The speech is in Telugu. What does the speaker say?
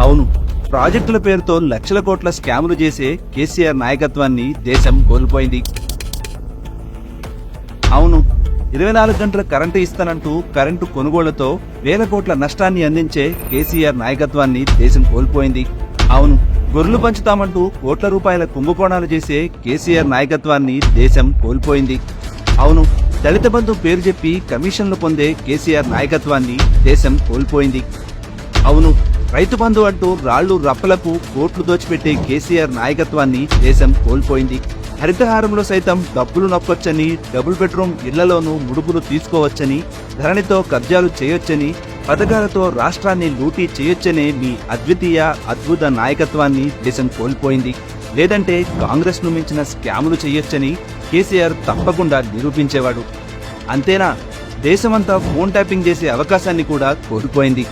అవును. ప్రాజెక్టుల పేరుతో లక్షల కోట్ల స్కాములు చేసే కేసీఆర్ నాయకత్వాన్ని దేశం కోల్పోయింది. అవును. ఇరవై నాలుగు గంటల కరెంటు ఇస్తానంటూ కరెంటు కొనుగోళ్ళతో వేల కోట్ల నష్టాన్ని అందించే కేసీఆర్ నాయకత్వాన్ని దేశం కోల్పోయింది. అవును. గొర్రెలు పంచుతామంటూ కోట్ల రూపాయల కుంభకోణాలు చేసే కేసీఆర్ నాయకత్వాన్ని దేశం కోల్పోయింది. అవును. దళిత బంధు పేరు చెప్పి కమిషన్లు పొందే కేసీఆర్ నాయకత్వాన్ని దేశం కోల్పోయింది. అవును. రైతు బంధు అంటూ రాళ్ళు రప్పలకు కోట్లు దోచిపెట్టే కేసీఆర్ నాయకత్వాన్ని దేశం కోల్పోయింది. హరితహారంలో సైతం డబ్బులు నొక్కొచ్చని డబుల్ బెడ్రూమ్ ఇళ్ళలోనూ ముడుపులు తీసుకోవచ్చని ధరణితో కబ్జాలు చేయొచ్చని పథకాలతో రాష్ట్రాన్ని లూటీ చేయొచ్చనే మీ అద్వితీయ అద్భుత నాయకత్వాన్ని దేశం కోల్పోయింది. లేదంటే కాంగ్రెస్ను మించిన స్కాములు చేయొచ్చని కేసీఆర్ తప్పకుండా నిరూపించేవాడు. అంతేనా? దేశమంతా ఫోన్ ట్యాపింగ్ చేసే అవకాశాన్ని కూడా కోల్పోయింది.